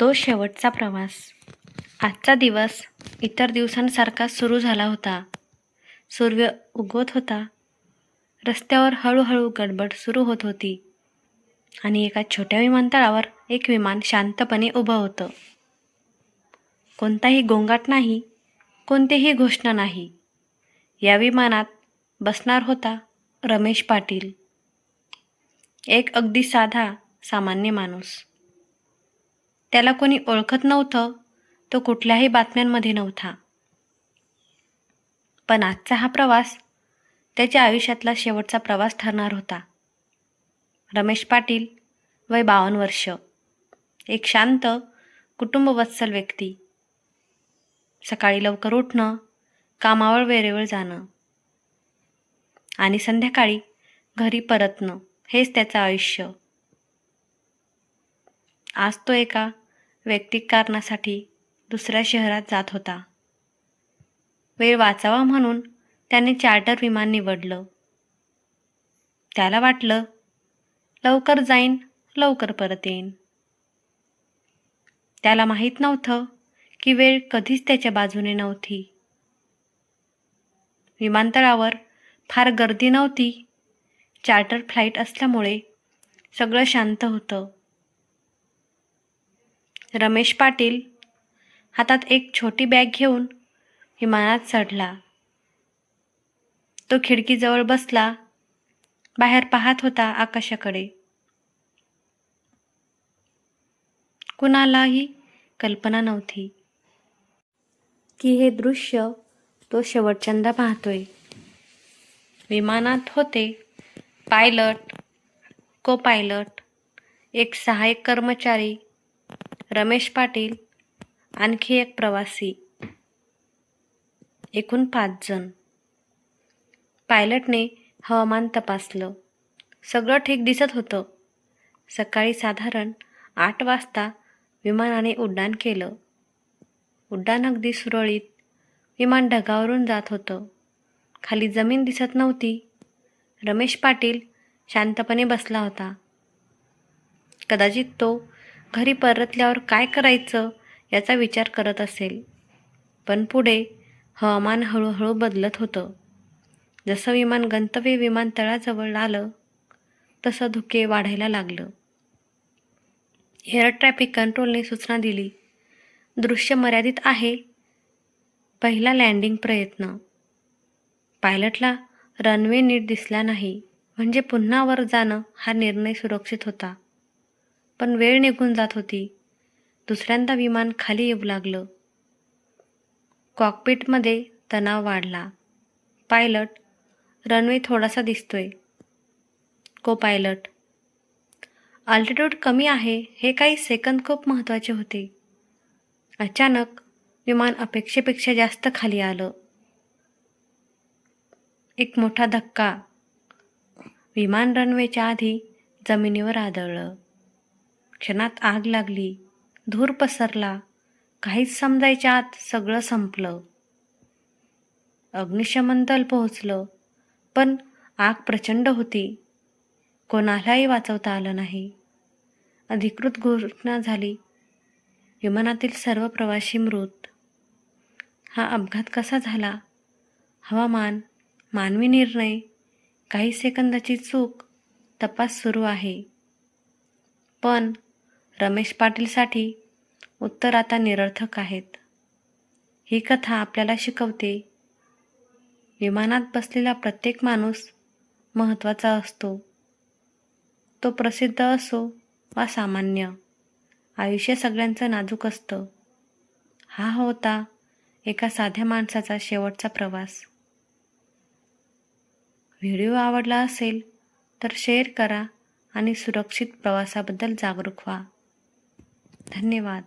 तो शेवटचा प्रवास. आजचा दिवस इतर दिवसांसारखा सुरू झाला होता. सूर्य उगवत होता. रस्त्यावर हळूहळू गडबड सुरू होत होती आणि एका छोट्या विमानतळावर एक विमान शांतपणे उभं होतं. कोणताही गोंगाट नाही कोणतीही घोषणा नाही. या विमानात बसणार होता रमेश पाटील. एक अगदी साधा सामान्य माणूस. त्याला कोणी ओळखत नव्हतं तो कुठल्याही बातम्यांमध्ये नव्हता. पण आजचा हा प्रवास त्याच्या आयुष्यातला शेवटचा प्रवास ठरणार होता. रमेश पाटील वय बावन्न वर्ष. एक शांत कुटुंबवत्सल व्यक्ती. सकाळी लवकर उठणं कामावर वेळेवर जाणं. आणि संध्याकाळी घरी परतणं हेच त्याचं आयुष्य. आज तो एका वैयक्तिक कारणासाठी दुसऱ्या शहरात जात होता. वेळ वाचावा म्हणून त्याने चार्टर विमान निवडलं. त्याला वाटलं लवकर जाईन लवकर परत येईन. त्याला माहीत नव्हतं की वेळ कधीच त्याच्या बाजूने नव्हती. विमानतळावर फार गर्दी नव्हती. चार्टर फ्लाईट असल्यामुळे सगळं शांत होतं. रमेश पाटील हातात एक छोटी बॅग घेऊन विमानात चढला. तो खिडकीजवळ बसला. बाहेर पाहत होता आकाशाकडे. कुणालाही कल्पना नव्हती की हे दृश्य तो शेवटच्यांदा पाहतोय. विमानात होते पायलट को पायलट एक सहाय्यक कर्मचारी रमेश पाटील आणखी एक प्रवासी. एकूण पाच जण. पायलटने हवामान तपासलं. सगळं ठीक दिसत होतं. सकाळी साधारण आठ वाजता विमानाने उड्डाण केलं. उड्डाण अगदी सुरळीत विमान ढगावरून जात होतं. खाली जमीन दिसत नव्हती. रमेश पाटील शांतपणे बसला होता. कदाचित तो घरी परतल्यावर काय करायचं याचा विचार करत असेल. पण पुढे हवामान हळूहळू बदलत होतं. जसं विमान गंतव्य विमानतळाजवळ आलं तसं धुके वाढायला लागलं. एअर ट्रॅफिक कंट्रोलने सूचना दिली. दृश्य मर्यादित आहे. पहिला लँडिंग प्रयत्न. पायलटला रनवे नीट दिसला नाही म्हणजे पुन्हा वर जाणं हा निर्णय सुरक्षित होता. पण वेळ निघून जात होती. दुसऱ्यांदा विमान खाली येऊ लागलं. कॉकपिटमध्ये तणाव वाढला. पायलट रनवे थोडासा दिसतोय. को पायलट. अल्टिट्यूड कमी आहे. हे काही सेकंद खूप महत्त्वाचे होते. अचानक विमान अपेक्षेपेक्षा जास्त खाली आलं. एक मोठा धक्का. विमान रनवेच्या आधी जमिनीवर आदळलं. क्षणात आग लागली धूर पसरला काहीच समजायच्या आत सगळं संपलं. अग्निशमन दल पोहोचलं पण आग प्रचंड होती. कोणालाही वाचवता आलं नाही. अधिकृत घोषणा झाली विमानातील सर्व प्रवासी मृत. हा अपघात कसा झाला? हवामान मानवी निर्णय काही सेकंदाची चूक तपास सुरू आहे. पण रमेश पाटीलसाठी उत्तर आता निरर्थक आहेत. ही कथा आपल्याला शिकवते. विमानात बसलेला प्रत्येक माणूस महत्त्वाचा असतो. तो प्रसिद्ध असो वा सामान्य आयुष्य सगळ्यांचं नाजूक असतं. हा होता एका साध्या माणसाचा शेवटचा प्रवास. व्हिडिओ आवडला असेल तर शेअर करा आणि सुरक्षित प्रवासाबद्दल जागरूक व्हा. धन्यवाद.